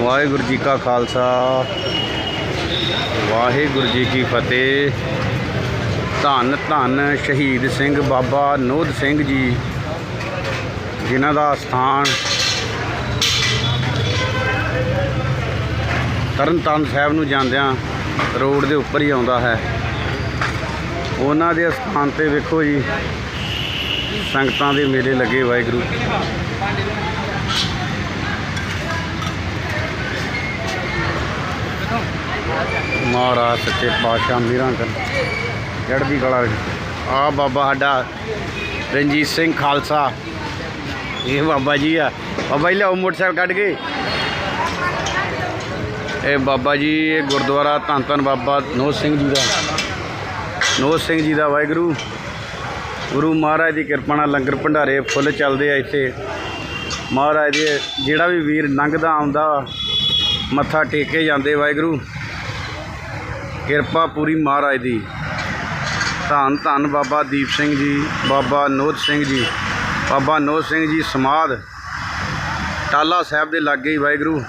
ਵਾਹਿਗੁਰੂ ਜੀ ਕਾ ਖਾਲਸਾ। ਵਾਹਿਗੁਰੂ ਜੀ ਕੀ ਫਤਿਹ। ਧੰਨ ਧੰਨ ਸ਼ਹੀਦ ਸਿੰਘ ਬਾਬਾ ਨੋਧ ਸਿੰਘ ਜੀ, ਜਿਨ੍ਹਾਂ ਦਾ ਸਥਾਨ ਤਰਨਤਾਰਨ ਸਾਹਿਬ ਨੂੰ ਜਾਂਦਿਆਂ ਰੋਡ ਦੇ ਉੱਪਰ ਹੀ ਆਉਂਦਾ ਹੈ। ਉਹਨਾਂ ਦੇ ਸਥਾਨ ਤੇ ਵੇਖੋ ਜੀ, ਸੰਗਤਾਂ ਦੇ ਮੇਲੇ ਲੱਗੇ ਵਾਹਿਗੁਰੂ। ਮਹਾਰਾਜ ਸੱਚੇ ਪਾਤਸ਼ਾਹ ਮੀਰਾਂ ਕਰ ਚੜ੍ਹਦੀ ਕਲਾ ਆ ਬਾਬਾ ਸਾਡਾ ਰਣਜੀਤ ਸਿੰਘ ਖਾਲਸਾ। ਇਹ ਬਾਬਾ ਜੀ ਆ। ਬਾਬਾ ਜੀ ਲਿਆਓ ਮੋਟਰਸਾਈਕਲ ਕੱਢ ਕੇ। ਇਹ ਬਾਬਾ ਜੀ, ਇਹ ਗੁਰਦੁਆਰਾ ਧੰਨ ਧੰਨ ਬਾਬਾ ਨੋਹ ਸਿੰਘ ਜੀ ਦਾ। ਨੋਹ ਸਿੰਘ ਜੀ ਦਾ ਵਾਹਿਗੁਰੂ। ਗੁਰੂ ਮਹਾਰਾਜ ਦੀ ਕਿਰਪਾ ਨਾਲ ਲੰਗਰ ਭੰਡਾਰੇ ਫੁੱਲ ਚੱਲਦੇ ਆ ਇੱਥੇ। ਮਹਾਰਾਜ ਦੇ ਜਿਹੜਾ ਵੀ ਵੀਰ ਲੰਘਦਾ ਆਉਂਦਾ, ਮੱਥਾ ਟੇਕ ਕੇ ਜਾਂਦੇ ਵਾਹਿਗੁਰੂ। ਕਿਰਪਾ ਪੂਰੀ ਮਹਾਰਾਜ ਦੀ। ਧੰਨ ਧੰਨ ਬਾਬਾ ਦੀਪ ਸਿੰਘ ਜੀ, ਬਾਬਾ ਨੋਦ ਸਿੰਘ ਜੀ, ਬਾਬਾ ਨੋਦ ਸਿੰਘ ਜੀ ਸਮਾਧ। ਟਾਲਾ ਸਾਹਿਬ ਦੇ ਲਾਗੇ ਹੀ ਵਾਹਿਗੁਰੂ।